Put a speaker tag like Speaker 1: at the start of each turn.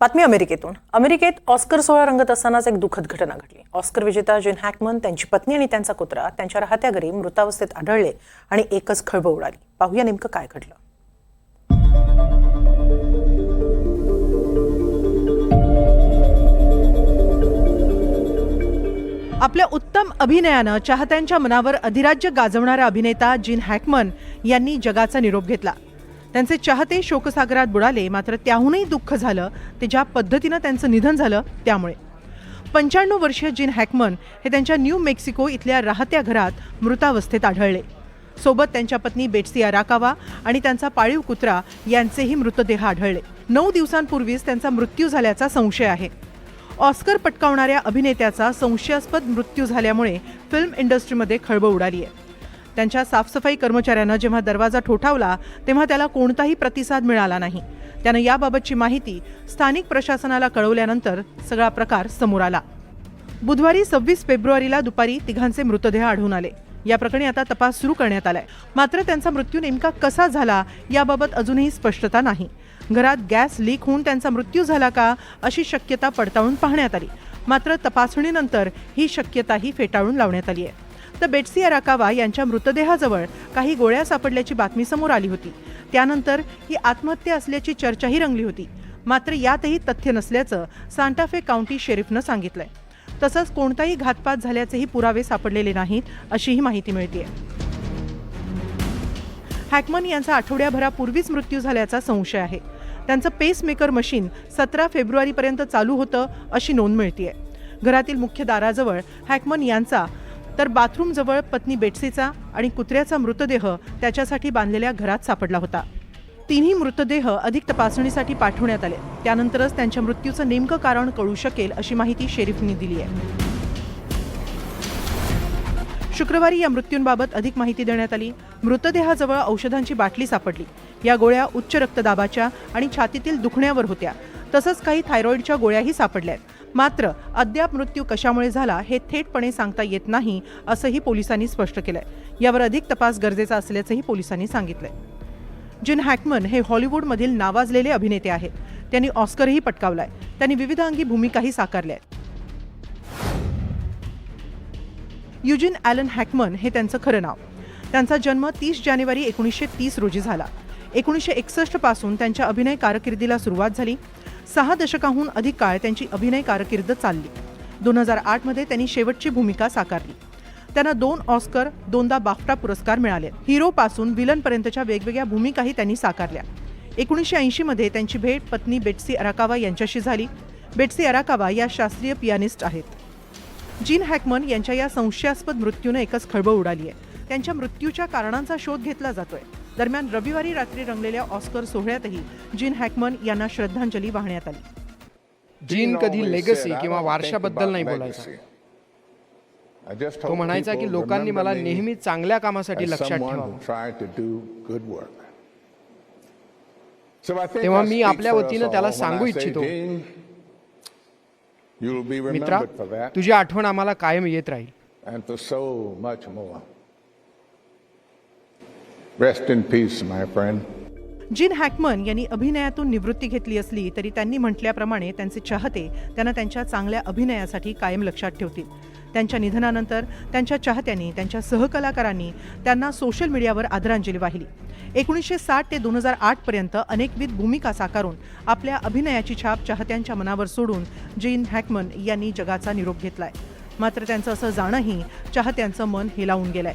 Speaker 1: बातमी अमेरिकेतून. अमेरिकेत ऑस्कर सोहळा रंगत असतानाच एक दुःखद घटना घडली. ऑस्कर विजेता जिन हॅकमन त्यांची पत्नी आणि त्यांचा कुत्रा त्यांच्या राहत्या घरी मृतावस्थेत आढळले आणि एकच खळबळ उडाली. पाहूया नेमकं काय घडलं.
Speaker 2: आपल्या उत्तम अभिनयानं चाहत्यांच्या मनावर अधिराज्य गाजवणारा अभिनेता जिन हॅकमन यांनी जगाचा निरोप घेतला. त्यांचे चाहते शोकसागरात बुडाले मात्र त्याहूनही दुःख झालं ते ज्या पद्धतीनं त्यांचं निधन झालं त्यामुळे. पंच्याण्णव वर्षीय जिन हॅकमन हे त्यांच्या न्यू मेक्सिको इथल्या राहत्या घरात मृतावस्थेत आढळले. सोबत त्यांच्या पत्नी बेट्सी अराकावा आणि त्यांचा पाळीव कुत्रा यांचेही मृतदेह आढळले. नऊ दिवसांपूर्वीच त्यांचा मृत्यू झाल्याचा संशय आहे. ऑस्कर पटकावणाऱ्या अभिनेत्याचा संशयास्पद मृत्यू झाल्यामुळे फिल्म इंडस्ट्रीमध्ये खळबळ उडाली आहे त्यांच्या साफसफाई कर्मचाऱ्यानं जेव्हा दरवाजा ठोठावला तेव्हा त्याला कोणताही प्रतिसाद मिळाला नाही. त्यानं याबाबतची माहिती स्थानिक प्रशासनाला कळवल्यानंतर सगळा प्रकार समोर आला. बुधवारी सव्वीस फेब्रुवारीला दुपारी तिघांचे मृतदेह आढळून आले. या प्रकरणी आता तपास सुरू करण्यात आलाय. मात्र त्यांचा मृत्यू नेमका कसा झाला याबाबत अजूनही स्पष्टता नाही. घरात गॅस लीक होऊन त्यांचा मृत्यू झाला का अशी शक्यता पडताळून पाहण्यात आली. मात्र तपासणीनंतर ही शक्यताही फेटाळून लावण्यात आली आहे. तर बेटसी अराकावा यांच्या मृतदेहाजवळ काही गोळ्या सापडल्याची बातमी समोर आली होती. त्यानंतर ही आत्महत्या असल्याची चर्चाही रंगली होती. मात्र यातही तथ्य नसल्याचं सांटाफे काउंटी शेरीफनं सांगितलंय. तसंच कोणताही घातपात झाल्याचेही पुरावे सापडलेले नाहीत अशीही माहिती मिळते हॅकमन यांचा आठवड्याभरापूर्वीच मृत्यू झाल्याचा संशय आहे. त्यांचं पेसमेकर मशीन सतरा फेब्रुवारीपर्यंत चालू होतं अशी नोंद मिळतीये. घरातील मुख्य दाराजवळ हॅकमन यांचा तर बाथरूमजवळ पत्नी बेटसेचा आणि कुत्र्याचा मृतदेह त्याच्यासाठी बांधलेल्या घरात सापडला होता. तिन्ही मृतदेह अधिक तपासणीसाठी पाठवण्यात आले. त्यानंतरच त्यांच्या मृत्यूचं नेमकं कारण कळू शकेल अशी माहिती शेरीफनी दिली आहे. शुक्रवारी या मृत्यूंबाबत अधिक माहिती देण्यात आली. मृतदेहाजवळ औषधांची बाटली सापडली. या गोळ्या उच्च रक्तदाबाच्या आणि छातीतील दुखण्यावर होत्या. तसंच काही थायरॉईडच्या गोळ्याही सापडल्या आहेत. मात्र अद्याप मृत्यू कशामुळे झाला हे थेटपणे सांगता येत नाही असंही पोलिसांनी स्पष्ट केलंय. यावर अधिक तपास गरजेचा असल्याचंही पोलिसांनी सांगितलंय. जिन हॅकमन हे हॉलिवूडमधील नावाजलेले अभिनेते आहेत. त्यांनी ऑस्करही पटकावलाय. त्यांनी विविध अंगी भूमिकाही साकारल्या आहेत युजिन ॲलन हॅकमन हे त्यांचं खरं नाव. त्यांचा जन्म तीस जानेवारी एकोणीसशे तीस रोजी झाला. एकोणीसशे एकसष्टपासून त्यांच्या अभिनय कारकिर्दीला सुरुवात झाली. सहा दशकाहून अधिक काळ त्यांची अभिनय कारकीर्द चालली. दोन हजार आठमध्ये त्यांनी शेवटची भूमिका साकारली. त्यांना दोन ऑस्कर दोनदा बाफ्टा पुरस्कार मिळाले. हिरोपासून विलनपर्यंतच्या वेगवेगळ्या भूमिकाही त्यांनी साकारल्या. एकोणीसशे ऐंशीमध्ये त्यांची भेट पत्नी बेट्सी अराकावा यांच्याशी झाली. बेट्सी अराकावा या शास्त्रीय पियानिस्ट आहेत. जीन हॅकमन यांच्या या संशयास्पद मृत्यूनं एकच खळबळ उडाली आहे त्यांच्या मृत्यूच्या कारणांचा शोध घेतला जातोय. दरम्यान रविवारी रात्री रंगलेल्या ऑस्कर सोहळ्यातही जीन हॅकमन यांना श्रद्धांजली वाहण्यात आली.
Speaker 3: जीन कधी लेगसी किंवा वारशाबद्दल नाही बोलायचा.
Speaker 4: तो म्हणायचा की लोकांनी मला नेहमी
Speaker 3: चांगल्या कामासाठी लक्षात
Speaker 4: तेव्हा मी आपल्या वतीनं त्याला सांगू इच्छितो.
Speaker 3: मित्रा तुझी आठवण आम्हाला कायम येत राहील.
Speaker 4: Rest in peace my friend
Speaker 2: Gene Hackman यांनी अभिनयातून निवृत्ती घेतली असली तरी त्यांनी म्हटल्याप्रमाणे त्यांचे चाहते त्यांना त्यांच्या चांगल्या अभिनयासाठी कायम लक्षात ठेवतील. त्यांच्या निधनानंतर त्यांच्या चाहत्यांनी त्यांच्या सहकलाकारांनी त्यांना सोशल मीडियावर आदरांजली वाहिली. एकोणीसशे साठ ते दोन हजार आठपर्यंत अनेकविध भूमिका साकारून आपल्या अभिनयाची छाप चाहत्यांच्या मनावर सोडून जीन हॅकमन यांनी जगाचा निरोप घेतलाय. मात्र त्यांचं असं जाणंही चाहत्यांचं मन हेलावून गेलंय.